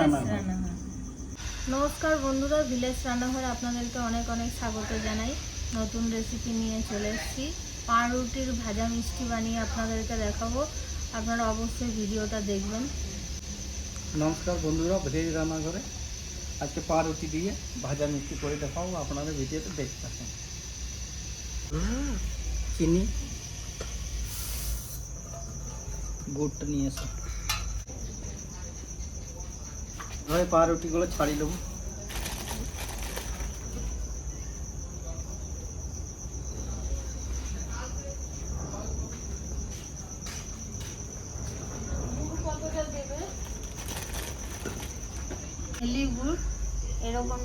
রান্নাঘর। নমস্কার বন্ধুরা ভিলেজ রান্নাঘরে আপনাদেরকে অনেক অনেক স্বাগত জানাই। নতুন রেসিপি নিয়ে চলে এসেছি। পাউরুটির ভাজা মিষ্টি বানিয়ে আপনাদেরকে দেখাবো। আপনারা অবশ্যই ভিডিওটা দেখবেন। নমস্কার বন্ধুরা ভেজ রান্নাঘরে। আজকে পাউরুটি দিয়ে ভাজা মিষ্টি করে দেখাবো। আপনাদের ভিডিওতে দেখতে থাকুন। চিনি। গুড়টা নিয়ে এসো। এবারে পাউরুটিগুলো ছাড়িয়ে দেবো। হেলি এরকম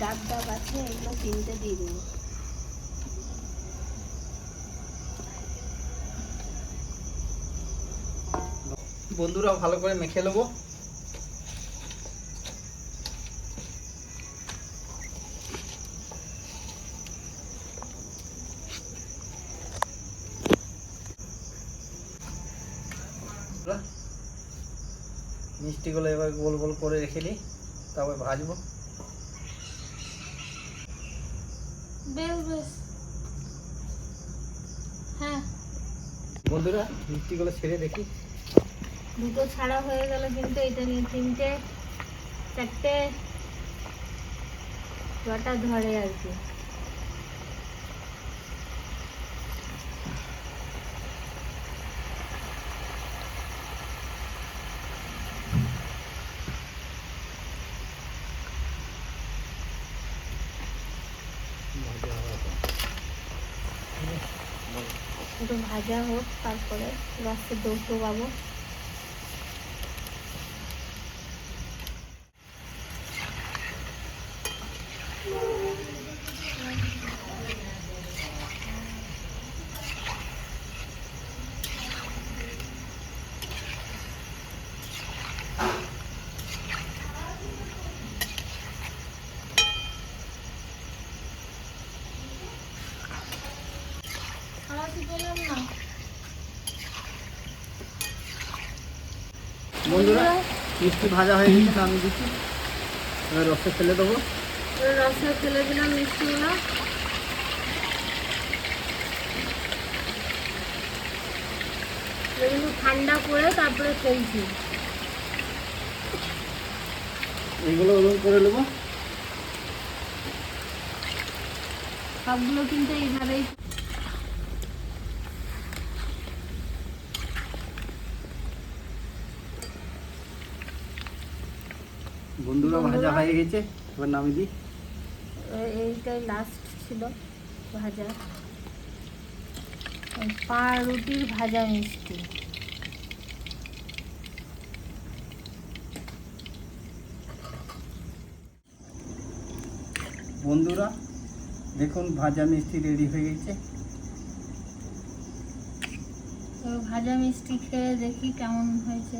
ডাব ডাব আছে এগুলো তিনটে দিয়ে দেবো। বন্ধুরা ভালো করে মেখে নেব। মিষ্টিগুলো এবার গোল গোল করে রেখে নিই তারপর ভাজবো। হ্যাঁ। বন্ধুরা মিষ্টিগুলো ছেড়ে দেখি। দুটো ছাড়া হয়ে গেল কিন্তু এটা নিয়ে তিনটে চারটে জটা ধরে আর কি। একটু ভাজা হোক তারপরে লাস্টে দৌড় পাবো বন্ধুরা মিষ্টি ভাজা হয়ে গেছে আমি দিচ্ছি। এবার রসে ফেলে দেবো। রসে ফেলে দিলাম মিষ্টিগুলো। কিন্তু ঠান্ডা করে তারপরে ফেলছি এইগুলো ওরকম করে নেব। সবগুলো কিন্তু এইভাবেই বন্ধুরা ভাজা হয়ে গেছে এবার নামিয়ে দিই। এইটাই লাস্ট ছিল ভাজা। পাউরুটির ভাজা মিষ্টি। বন্ধুরা দেখুন ভাজা মিষ্টি রেডি হয়ে গেছে। ভাজা মিষ্টি খেয়ে দেখি কেমন হয়েছে।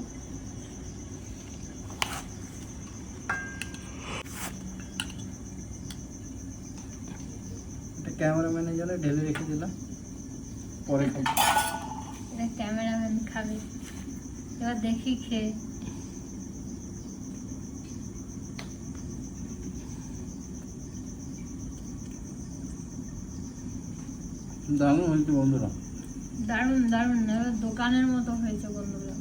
ক্যামেরাম্যানের জন্য ঢেলে রেখে দিলাম। পরে খাব। এটা ক্যামেরাম্যান খাবে। এবার দেখি খেয়ে। দারুণ হয়েছে বন্ধুরা। দারুণ দারুণ। দোকানের মতো হয়েছে বন্ধুরা।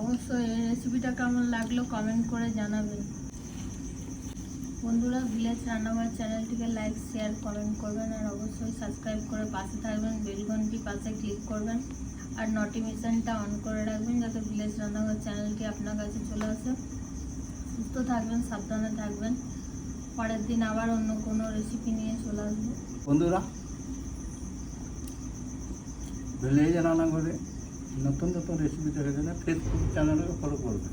অবশ্যই এই রেসিপিটা কেমন লাগল কমেন্ট করে জানাবেন। বন্ধুরা ভিলেজ রান্নাঘর চ্যানেলটিকে লাইক, শেয়ার, কমেন্ট করবেন আর অবশ্যই সাবস্ক্রাইব করে পাশে থাকবেন বেলঘন্টি পাশে ক্লিক করবেন আর নোটিফিকেশনটা অন করে রাখবেন যাতে ভিলেজ রান্নাঘর চ্যানেলটি আপনার কাছে চলে আসে। সুস্থ থাকবেন, সাবধানে থাকবেন। পরের দিন আবার অন্য কোনো রেসিপি নিয়ে চলে আসব। বন্ধুরা, ভিলেজ রান্নাঘরে নতুন নতুন রেসিপি দেখার ফেসবুক চ্যানেলকে ফলো করবেন।